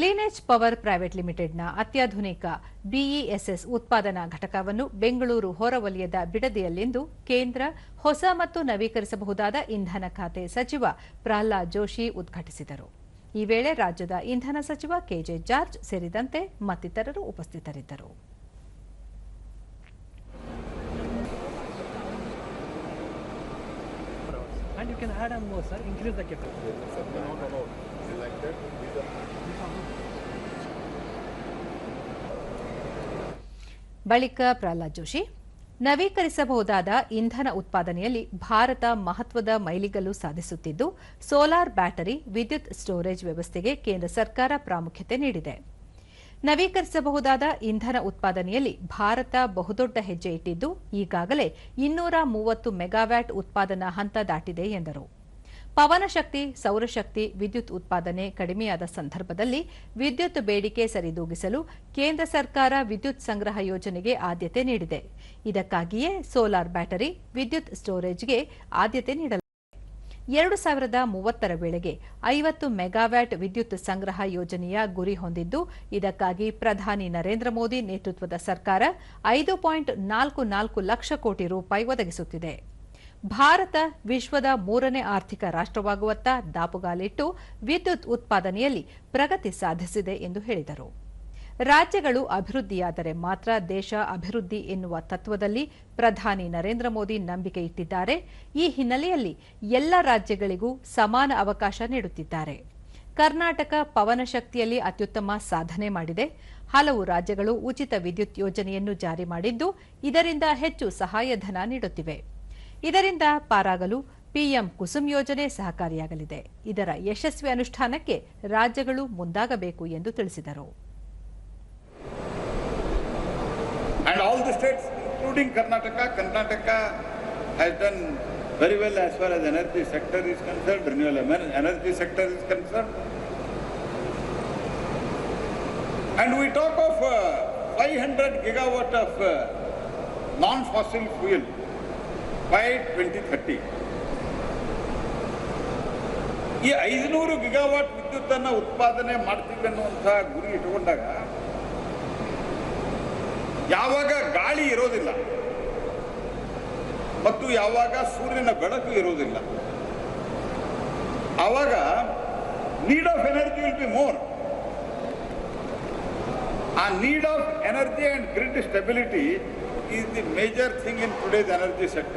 Lineage power private ಲಿಮಿಟೆಡ್ನ ಅತ್ಯಾಧುನಿಕ ಬಿಇಎಸ್ಎಸ್ ಉತ್ಪಾದನಾ ಘಟಕವನ್ನು ಬೆಂಗಳೂರು ಹೊರವಲಯದ ಬಿಡದಿಯಲ್ಲಿಂದು ಕೇಂದ್ರ ಹೊಸ ಮತ್ತು ನವೀಕರಿಸಬಹುದಾದ ಇಂಧನ ಖಾತೆ ಸಚಿವ ಪ್ರಹ್ಲಾದ್ ಜೋಶಿ ಉದ್ಘಾಟಿಸಿದರು. ಈ ವೇಳೆ ರಾಜ್ಯದ ಇಂಧನ ಸಚಿವ ಕೆಜೆ ಜಾರ್ಜ್ ಸೇರಿದಂತೆ ಮತ್ತಿತರರು ಉಪಸ್ಥಿತರಿದ್ದರು. And you can add on more, sir. Increase the capacity. No, no, no. Are ಬಳಿಕ ಪ್ರಹ್ಲಾದ್ ಜೋಶಿ ನವೀಕರಿಸಬಹುದಾದ ಇಂಧನ ಉತ್ಪಾದನೆಯಲ್ಲಿ ಭಾರತ ಮಹತ್ವದ ಮೈಲಿಗಲ್ಲು ಸಾಧಿಸುತ್ತಿದ್ದು ಸೋಲಾರ್ ಬ್ಯಾಟರಿ ವಿದ್ಯುತ್ ಸ್ಟೋರೇಜ್ ವ್ಯವಸ್ಥೆಗೆ ಕೇಂದ್ರ ಸರ್ಕಾರ ಪ್ರಾಮುಖ್ಯತೆ ನೀಡಿದೆ ನವೀಕರಿಸಬಹುದಾದ ಇಂಧನ ಉತ್ಪಾದನೆಯಲ್ಲಿ ಭಾರತ ಬಹುದೊಡ್ಡ ಹೆಜ್ಜೆ ಇಟ್ಟಿದ್ದು, ಈಗಾಗಲೇ ಇನ್ನೂರ ಮೂವತ್ತು ಮೆಗಾವ್ಯಾಟ್ ಉತ್ಪಾದನಾ ಹಂತ ದಾಟಿದೆ ಎಂದರು. ಪವನಶಕ್ತಿ ಸೌರಶಕ್ತಿ ವಿದ್ಯುತ್ ಉತ್ಪಾದನೆ ಕಡಿಮೆಯಾದ ಸಂದರ್ಭದಲ್ಲಿ ವಿದ್ಯುತ್ ಬೇಡಿಕೆ ಸರಿದೂಗಿಸಲು ಕೇಂದ್ರ ಸರ್ಕಾರ ವಿದ್ಯುತ್ ಸಂಗ್ರಹ ಯೋಜನೆಗೆ ಆದ್ಯತೆ ನೀಡಿದೆ. ಇದಕ್ಕಾಗಿಯೇ ಸೋಲಾರ್ ಬ್ಯಾಟರಿ, ವಿದ್ಯುತ್ ಸ್ಟೋರೇಜ್ಗೆ ಆದ್ಯತೆ ನೀಡಲಾಗಿದೆ. ಎರಡು ಸಾವಿರದ ಮೂವತ್ತರ ವೇಳೆಗೆ ಐವತ್ತು ಮೆಗಾವ್ಯಾಟ್ ವಿದ್ಯುತ್ ಸಂಗ್ರಹ ಯೋಜನೆಯ ಗುರಿ ಹೊಂದಿದ್ದು, ಇದಕ್ಕಾಗಿ ಪ್ರಧಾನಿ ನರೇಂದ್ರ ಮೋದಿ ನೇತೃತ್ವದ ಸರ್ಕಾರ ಐದು ಪಾಯಿಂಟ್ ನಾಲ್ಕು ನಾಲ್ಕು ಲಕ್ಷ ಕೋಟಿ ರೂಪಾಯಿ ಒದಗಿಸುತ್ತಿದೆ. ಭಾರತ ವಿಶ್ವದ ಮೂರನೇ ಆರ್ಥಿಕ ರಾಷ್ಟವಾಗುವತ್ತ ದಾಪುಗಾಲಿಟ್ಟು ವಿದ್ಯುತ್ ಉತ್ಪಾದನೆಯಲ್ಲಿ ಪ್ರಗತಿ ಸಾಧಿಸಿದೆ ಎಂದು ಹೇಳಿದರು. ರಾಜ್ಯಗಳು ಅಭಿವೃದ್ಧಿಯಾದರೆ ಮಾತ್ರ ದೇಶ ಅಭಿವೃದ್ಧಿ ಎನ್ನುವ ತತ್ವದಲ್ಲಿ ಪ್ರಧಾನಿ ನರೇಂದ್ರ ಮೋದಿ ನಂಬಿಕೆ ಇಟ್ಟಿದ್ದಾರೆ. ಈ ಹಿನ್ನೆಲೆಯಲ್ಲಿ ಎಲ್ಲ ರಾಜ್ಯಗಳಿಗೂ ಸಮಾನ ಅವಕಾಶ ನೀಡುತ್ತಿದ್ದಾರೆ. ಕರ್ನಾಟಕ ಪವನ ಶಕ್ತಿಯಲ್ಲಿ ಅತ್ಯುತ್ತಮ ಸಾಧನೆ ಮಾಡಿದೆ. ಹಲವು ರಾಜ್ಯಗಳು ಉಚಿತ ವಿದ್ಯುತ್ ಯೋಜನೆಯನ್ನು ಜಾರಿ ಮಾಡಿದ್ದು, ಇದರಿಂದ ಹೆಚ್ಚು ಸಹಾಯಧನ ನೀಡುತ್ತಿವೆ. ಇದರಿಂದ ಪಾರಾಗಲು ಪಿಎಂ ಕುಸುಮ್ ಯೋಜನೆ ಸಹಕಾರಿಯಾಗಲಿದೆ. ಇದರ ಯಶಸ್ವಿ ಅನುಷ್ಠಾನಕ್ಕೆ ರಾಜ್ಯಗಳು ಮುಂದಾಗಬೇಕು ಎಂದು ತಿಳಿಸಿದರು. And all the states, including Karnataka, Karnataka has done very well as far as energy sector is concerned, renewable ener- energy sector is concerned. And we talk of uh, 500 gigawatt of uh, non-fossil fuel by 2030. ಈ ಐದುನೂರು gigawatt ವಿದ್ಯುತ್ತನ್ನು ಉತ್ಪಾದನೆ ಮಾಡ್ತೀವಿ ಅನ್ನುವಂಥ ಗುರಿ ಇಟ್ಕೊಂಡಾಗ ಯಾವಾಗ ಗಾಳಿ ಇರೋದಿಲ್ಲ ಮತ್ತು ಯಾವಾಗ ಸೂರ್ಯನ ಬೆಳಕು ಇರೋದಿಲ್ಲ. ಆವಾಗ need of energy will be more ಆ need of energy and grid stability is the major thing in today's energy sector